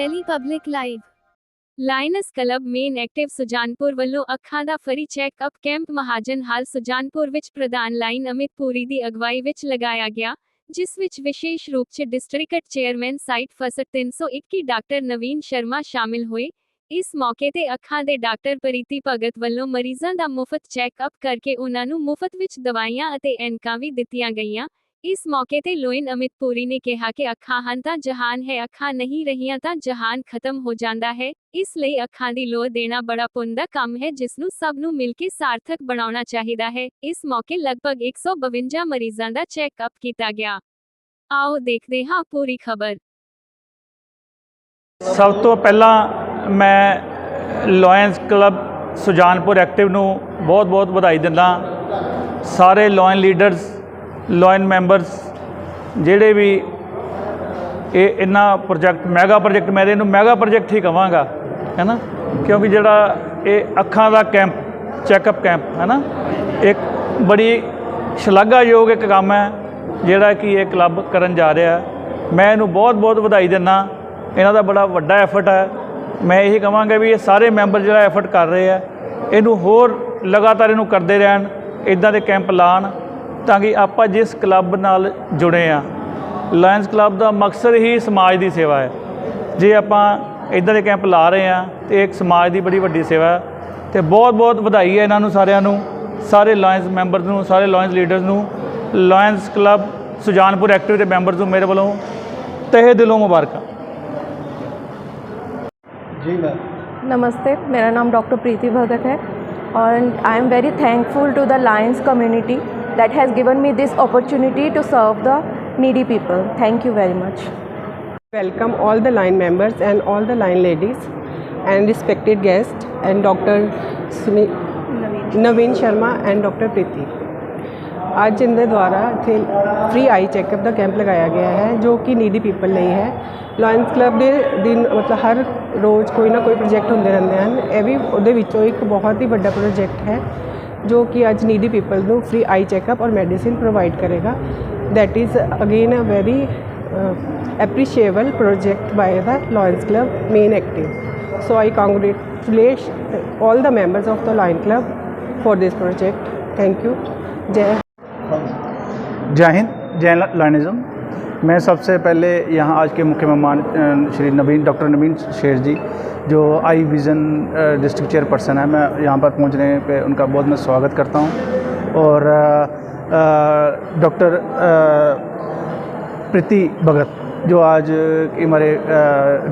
Delhi public live Lions Club Main Active Sujanpur ਵੱਲੋਂ ਅੱਖਾਂ ਦਾ free checkup camp Mahajan hall Sujanpur ਵਿੱਚ ਪ੍ਰਧਾਨ ਲਾਈਨ ਅਮਿਤ ਪੂਰੀ ਦੀ ਅਗਵਾਈ ਵਿੱਚ ਲਗਾਇਆ ਗਿਆ ਜਿਸ ਵਿੱਚ ਵਿਸ਼ੇਸ਼ ਰੂਪ 'ਚ district chairman sight first 321 doctor Naveen Sharma ਸ਼ਾਮਿਲ ਹੋਏ ਇਸ ਮੌਕੇ ਤੇ ਅੱਖਾਂ ਦੇ ਡਾਕਟਰ ਪ੍ਰੀਤੀ ਭਗਤ ਵੱਲੋਂ ਮਰੀਜ਼ਾਂ ਦਾ ਮੁਫਤ ਚੈੱਕਅਪ ਕਰਕੇ ਉਹਨਾਂ ਨੂੰ ਮੁਫਤ ਵਿੱਚ ਦਵਾਈਆਂ ਅਤੇ ਐਨਕਾਂ ਵੀ ਦਿੱਤੀਆਂ ਗਈਆਂ ਇਸ ਮੌਕੇ ਤੇ ਲੋਇਨ ਅਮਿਤ ਪੂਰੀ ਨੇ ਕਿਹਾ ਕਿ ਅੱਖਾਂ ਹਨ ਤਾਂ ਜਹਾਨ ਹੈ ਅੱਖਾਂ ਨਹੀਂ ਰਹੀਆਂ ਤਾਂ ਜਹਾਨ ਖਤਮ ਹੋ ਜਾਂਦਾ ਹੈ ਇਸ ਲਈ ਅੱਖਾਂ ਦੀ ਲੋੜ ਦੇਣਾ ਬੜਾ ਪੁੰਨ ਦਾ ਕੰਮ ਹੈ ਜਿਸ ਨੂੰ ਸਭ ਨੂੰ ਮਿਲ ਕੇ ਸਾਰਥਕ ਬਣਾਉਣਾ ਚਾਹੀਦਾ ਹੈ ਇਸ ਮੌਕੇ ਲਗਭਗ 152 ਮਰੀਜ਼ਾਂ ਦਾ ਚੈੱਕਅਪ ਕੀਤਾ ਗਿਆ ਆਓ ਦੇਖਦੇ ਹਾਂ ਪੂਰੀ ਖਬਰ ਸਭ ਤੋਂ ਪਹਿਲਾਂ ਮੈਂ ਲਾਇਨਸ ਕਲੱਬ ਸੁਜਾਨਪੁਰ ਐਕਟਿਵ ਨੂੰ ਬਹੁਤ-ਬਹੁਤ ਵਧਾਈ ਦਿੰਦਾ ਸਾਰੇ ਲਾਇਨ ਲੀਡਰਸ ਲਾਇਨ ਮੈਂਬਰਸ ਜਿਹੜੇ ਵੀ ਇਹ ਇਹਨਾਂ ਪ੍ਰੋਜੈਕਟ ਮੈਗਾ ਪ੍ਰੋਜੈਕਟ ਮੈਂ ਇਹਨੂੰ ਮੈਗਾ ਪ੍ਰੋਜੈਕਟ ਹੀ ਕਵਾਂਗਾ ਹੈਨਾ ਕਿਉਂਕਿ ਜਿਹੜਾ ਇਹ ਅੱਖਾਂ ਦਾ ਕੈਂਪ ਚੈੱਕਅਪ ਕੈਂਪ ਹੈਨਾ ਇੱਕ ਬੜੀ ਸ਼ਲਾਘਾਯੋਗ ਇੱਕ ਕੰਮ ਹੈ ਜਿਹੜਾ ਕਿ ਇਹ ਕਲੱਬ ਕਰਨ ਜਾ ਰਿਹਾ ਮੈਂ ਇਹਨੂੰ ਬਹੁਤ-ਬਹੁਤ ਵਧਾਈ ਦਿੰਦਾ ਇਹਨਾਂ ਦਾ ਬੜਾ ਵੱਡਾ ਐਫਰਟ ਹੈ ਮੈਂ ਇਹੀ ਕਹਾਂਗਾ ਵੀ ਇਹ ਸਾਰੇ ਮੈਂਬਰ ਜਿਹੜਾ ਐਫਰਟ ਕਰ ਰਹੇ ਆ ਇਹਨੂੰ ਹੋਰ ਲਗਾਤਾਰ ਇਹਨੂੰ ਕਰਦੇ ਰਹਿਣ ਇਦਾਂ ਦੇ ਕੈਂਪ ਲਾਣ ਤਾਂ ਕਿ ਆਪਾਂ ਜਿਸ ਕਲੱਬ ਨਾਲ ਜੁੜੇ ਆ ਲਾਇਨਸ ਕਲੱਬ ਦਾ ਮਕਸਦ ਹੀ ਸਮਾਜ ਦੀ ਸੇਵਾ ਹੈ ਜੇ ਆਪਾਂ ਇਧਰ ਦੇ ਕੈਂਪ ਲਾ ਰਹੇ ਆ ਤੇ ਇੱਕ ਸਮਾਜ ਦੀ ਬੜੀ ਵੱਡੀ ਸੇਵਾ ਤੇ ਬਹੁਤ-ਬਹੁਤ ਵਧਾਈ ਹੈ ਇਹਨਾਂ ਨੂੰ ਸਾਰਿਆਂ ਨੂੰ ਸਾਰੇ ਲਾਇਨਸ ਮੈਂਬਰਸ ਨੂੰ ਸਾਰੇ ਲਾਇਨਸ ਲੀਡਰਸ ਨੂੰ ਲਾਇਨਸ ਕਲੱਬ ਸੁਜਾਨਪੁਰ ਐਕਟਿਵ ਦੇ ਮੈਂਬਰਸ ਨੂੰ ਮੇਰੇ ਵੱਲੋਂ ਤਹਿ ਦਿਲੋਂ ਮੁਬਾਰਕਾਂ ਜੀ ਮੈਂ ਨਮਸਤੇ ਮੇਰਾ ਨਾਮ ਡਾਕਟਰ ਪ੍ਰੀਤੀ ਭਗਤ ਹੈ ਔਰ I am very thankful to the Lions community that has given me this opportunity to serve the needy people. Thank you very much. Welcome all the line members and all the line ladies and respected guest and Dr. Sumi Naveen Sharma and doctor Preeti आज इनके द्वारा free eye checkup का camp लगाया गया है जो कि needy people नहीं है ਲਾਇਨਸ क्लब के दिन मतलब हर रोज़ कोई ना कोई प्रोजेक्ट होंगे रहते हैं ਇਹ भी एक बहुत ही बड़ा प्रोजेक्ट है जो कि आज नीडी पीपल को फ्री आई चेकअप और मेडिसिन प्रोवाइड करेगा that is again a very appreciable project by the Lions Club Main Active so I congratulate all the members of the Lion Club for this project thank you जय जय हिंद जय लॉयनिज्म मैं सबसे पहले यहाँ आज के मुख्य मेहमान श्री नवीन डॉक्टर नवीन शेर जी जो आई विज़न डिस्ट्रिक्ट चेयरपर्सन है मैं यहाँ पर पहुँचने पे उनका बहुत मैं स्वागत करता हूँ और डॉक्टर प्रीति भगत जो आज हमारे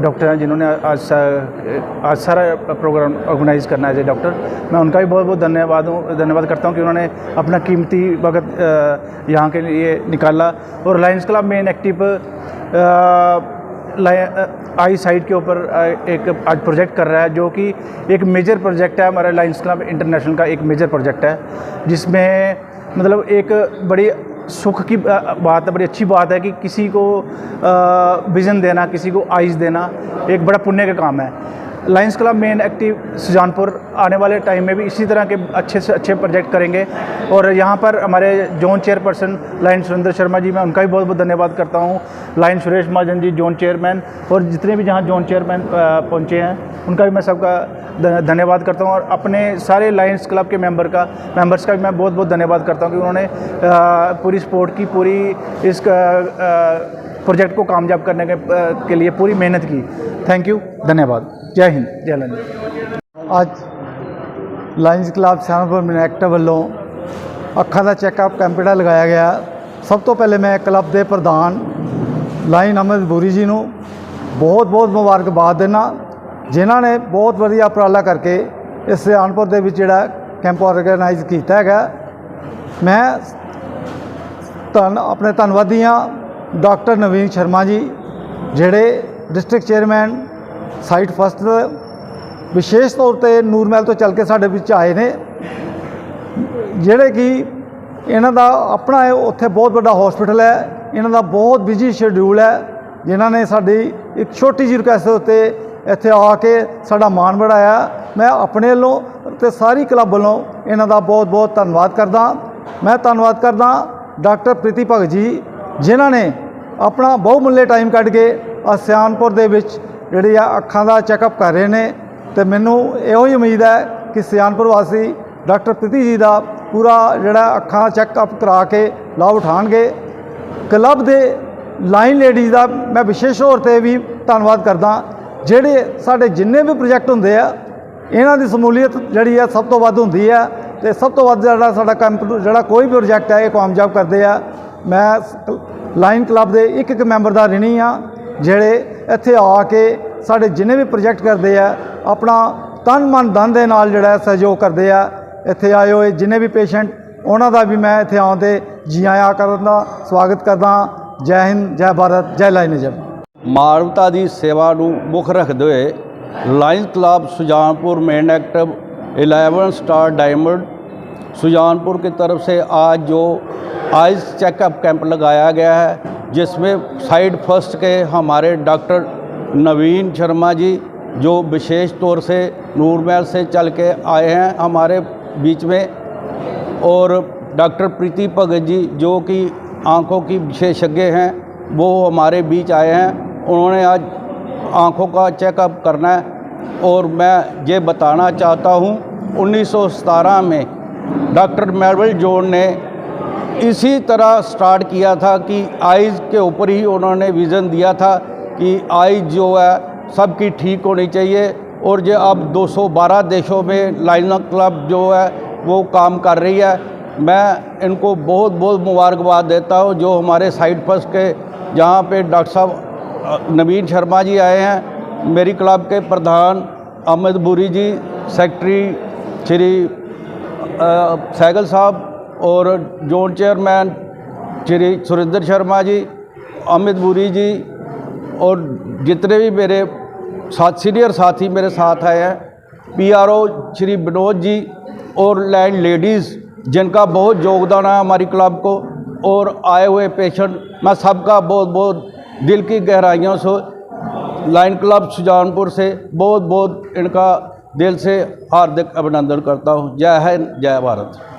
डॉक्टर हैं जिन्होंने आज सा, आज सारा प्रोग्राम ऑर्गेनाइज करना है डॉक्टर मैं उनका भी बहुत बहुत धन्यवाद हूँ धन्यवाद करता हूँ कि उन्होंने अपना कीमती वक्त यहाँ के लिए निकाला और Lions Club Main Active eyesight के ऊपर एक आज प्रोजेक्ट कर रहा है जो कि एक मेजर प्रोजेक्ट है हमारा लाइन्स क्लब इंटरनेशनल का एक मेजर प्रोजेक्ट है जिसमें मतलब एक बड़ी सुख की बात है बड़ी अच्छी बात है कि किसी को विज़न देना किसी को आइज़ देना एक बड़ा पुण्य का काम है Lions Club Main Active Sujanpur आने वाले टाइम में भी इसी तरह के अच्छे से अच्छे प्रोजेक्ट करेंगे और यहाँ पर हमारे zone chairperson Lion Surendra Sharma ji मैं उनका भी बहुत बहुत धन्यवाद करता हूँ Lion Suresh Mahajan ji zone chairman और जितने भी जहाँ जोन चेयरमैन पहुँचे हैं उनका भी मैं सबका धन्यवाद करता हूँ और अपने सारे लाइन्स क्लब के मेम्बर का मेम्बर्स का भी मैं बहुत बहुत धन्यवाद करता हूँ कि उन्होंने पूरी स्पोर्ट की पूरी इस प्रोजेक्ट को कामयाब करने के, के लिए पूरी मेहनत की थैंक यू धन्यवाद ਜੈ ਹਿੰਦ ਜੈ ਲੰਦ ਅੱਜ ਲਾਇਨਸ ਕਲੱਬ ਸਿਆਣਪੁਰ ਮਨੈਕਟ ਵੱਲੋਂ ਅੱਖਾਂ ਦਾ ਚੈੱਕਅਪ ਕੈਂਪ ਜਿਹੜਾ ਲਗਾਇਆ ਗਿਆ ਸਭ ਤੋਂ ਪਹਿਲੇ ਮੈਂ ਕਲੱਬ ਦੇ ਪ੍ਰਧਾਨ ਲਾਇਨ ਅਹਿਮਦ ਬੂਰੀ ਜੀ ਨੂੰ ਬਹੁਤ-ਬਹੁਤ ਮੁਬਾਰਕਬਾਦ ਦੇਣਾ ਜਿਨ੍ਹਾਂ ਨੇ ਬਹੁਤ ਵਧੀਆ ਉਪਰਾਲਾ ਕਰਕੇ ਇਸ ਸਿਆਣਪੁਰ ਦੇ ਵਿੱਚ ਜਿਹੜਾ ਕੈਂਪ ਆਰਗੇਨਾਈਜ਼ ਕੀਤਾ ਹੈਗਾ ਮੈਂ ਧੰਨ ਆਪਣੇ ਧੰਨਵਾਦੀ ਹਾਂ ਡਾਕਟਰ ਨਵੀਨ ਸ਼ਰਮਾ ਜੀ ਜਿਹੜੇ ਡਿਸਟ੍ਰਿਕਟ ਚੇਅਰਮੈਨ ਸਾਈਟ ਫਸਟ ਵਿਸ਼ੇਸ਼ ਤੌਰ ਤੇ ਨੂਰਮਹਿਲ ਤੋਂ ਚੱਲ ਕੇ ਸਾਡੇ ਵਿੱਚ ਆਏ ਨੇ ਜਿਹੜੇ ਕਿ ਇਹਨਾਂ ਦਾ ਆਪਣਾ ਉੱਥੇ ਬਹੁਤ ਵੱਡਾ ਹਸਪੀਟਲ ਹੈ ਇਹਨਾਂ ਦਾ ਬਹੁਤ ਬਿਜ਼ੀ ਸ਼ੈਡਿਊਲ ਹੈ ਜਿਨ੍ਹਾਂ ਨੇ ਸਾਡੀ ਇੱਕ ਛੋਟੀ ਜਿਹੀ ਰਿਕਵੈਸਟ ਉੱਤੇ ਇੱਥੇ ਆ ਕੇ ਸਾਡਾ ਮਾਣ ਵਧਾਇਆ ਮੈਂ ਆਪਣੇ ਵੱਲੋਂ ਤੇ ਸਾਰੀ ਕਲੱਬ ਵੱਲੋਂ ਇਹਨਾਂ ਦਾ ਬਹੁਤ ਬਹੁਤ ਧੰਨਵਾਦ ਕਰਦਾ ਮੈਂ ਧੰਨਵਾਦ ਕਰਦਾ ਡਾਕਟਰ ਪ੍ਰੀਤੀ ਭਗਤ ਜੀ ਜਿਨ੍ਹਾਂ ਨੇ ਆਪਣਾ ਬਹੁਮੁੱਲੇ ਟਾਈਮ ਕੱਢ ਕੇ ਅਸਿਆਨਪੁਰ ਦੇ ਵਿੱਚ ਜਿਹੜੀ ਆ ਅੱਖਾਂ ਦਾ ਚੈੱਕਅਪ ਕਰ ਰਹੇ ਨੇ ਤੇ ਮੈਨੂੰ ਇਹੋ ਹੀ ਉਮੀਦ ਹੈ ਕਿ ਸਿਆਨਪੁਰ ਵਾਸੀ ਡਾਕਟਰ ਪ੍ਰੀਤੀ ਜੀ ਦਾ ਪੂਰਾ ਜਿਹੜਾ ਅੱਖਾਂ ਦਾ ਚੈੱਕਅਪ ਕਰਾ ਕੇ ਲਾਭ ਉਠਾਣਗੇ ਕਲੱਬ ਦੇ ਲਾਈਨ ਲੇਡੀਜ਼ ਦਾ ਮੈਂ ਵਿਸ਼ੇਸ਼ ਤੌਰ ਤੇ ਵੀ ਧੰਨਵਾਦ ਕਰਦਾ ਜਿਹੜੇ ਸਾਡੇ ਜਿੰਨੇ ਵੀ ਪ੍ਰੋਜੈਕਟ ਹੁੰਦੇ ਆ ਇਹਨਾਂ ਦੀ ਸਮੂਲੀਅਤ ਜਿਹੜੀ ਆ ਸਭ ਤੋਂ ਵੱਧ ਹੁੰਦੀ ਆ ਤੇ ਸਭ ਤੋਂ ਵੱਧ ਜਿਹੜਾ ਸਾਡਾ ਕੰਮ ਜਿਹੜਾ ਕੋਈ ਵੀ ਪ੍ਰੋਜੈਕਟ ਹੈ ਇਹ ਕਾਮਯਾਬ ਕਰਦੇ ਆ ਮੈਂ ਲਾਈਨ ਕਲੱਬ ਦੇ ਇੱਕ ਇੱਕ ਮੈਂਬਰ ਦਾ ਰਿਣੀ ਆ ਜਿਹੜੇ ਇੱਥੇ ਆ ਕੇ ਸਾਡੇ ਜਿੰਨੇ ਵੀ ਪ੍ਰੋਜੈਕਟ ਕਰਦੇ ਆ ਆਪਣਾ ਤਨ ਮਨ ਧਨ ਦੇ ਨਾਲ ਜਿਹੜਾ ਸਹਿਯੋਗ ਕਰਦੇ ਆ ਇੱਥੇ ਆਏ ਹੋਏ ਜਿੰਨੇ ਵੀ ਪੇਸ਼ੈਂਟ ਉਹਨਾਂ ਦਾ ਵੀ ਮੈਂ ਇੱਥੇ ਆਉਂਦੇ ਜੀ ਆਇਆ ਕਰਨ ਦਾ ਸਵਾਗਤ ਕਰਦਾ ਜੈ ਹਿੰਦ ਜੈ ਭਾਰਤ ਜੈ ਲਾਈਨ ਜਬ ਮਾਨਵਤਾ ਦੀ ਸੇਵਾ ਨੂੰ ਮੁੱਖ ਰੱਖਦੇ ਹੋਏ Lion Club Sujanpur Main Active 11 star diamond Sujanpur की तरफ से आज जो आइज चेकअप कैंप लगाया गया है जिसमें साइड फर्स्ट के हमारे डॉक्टर नवीन शर्मा जी जो विशेष तौर से नूरमहल से चल के आए हैं हमारे बीच में और डॉक्टर प्रीति भगत जी जो कि आंखों की विशेषज्ञ हैं वो हमारे बीच आए हैं उन्होंने आज आंखों का चेकअप करना है और मैं ये बताना चाहता हूँ उन्नीस में डॉक्टर मेरवल जोन ने इसी तरह स्टार्ट किया था कि आइज़ के ऊपर ही उन्होंने विज़न दिया था कि आइज़ जो है सबकी ठीक होनी चाहिए और जो अब 212 देशों में लाइन क्लब जो है वो काम कर रही है मैं इनको बहुत बहुत मुबारकबाद देता हूँ जो हमारे साइड फर्स्ट के जहाँ पे डॉक्टर साहब नवीन शर्मा जी आए हैं मेरी क्लब के प्रधान अहमद बुरी जी सेक्रेटरी श्री सैगल साहब और जोन चेयरमैन श्री सुरेंद्र शर्मा जी अमित बुरी जी और जितने भी मेरे साथ सीनियर साथी मेरे साथ आए हैं पीआरओ श्री विनोद जी और लैंड लेडीज़ जिनका बहुत योगदान है हमारी क्लब को और आए हुए पेशेंट मैं सबका बहुत बहुत दिल की गहराइयों से लाइन क्लब सुजानपुर से बहुत बहुत इनका दिल से हार्दिक अभिनंदन करता हूँ जय हिंद जय भारत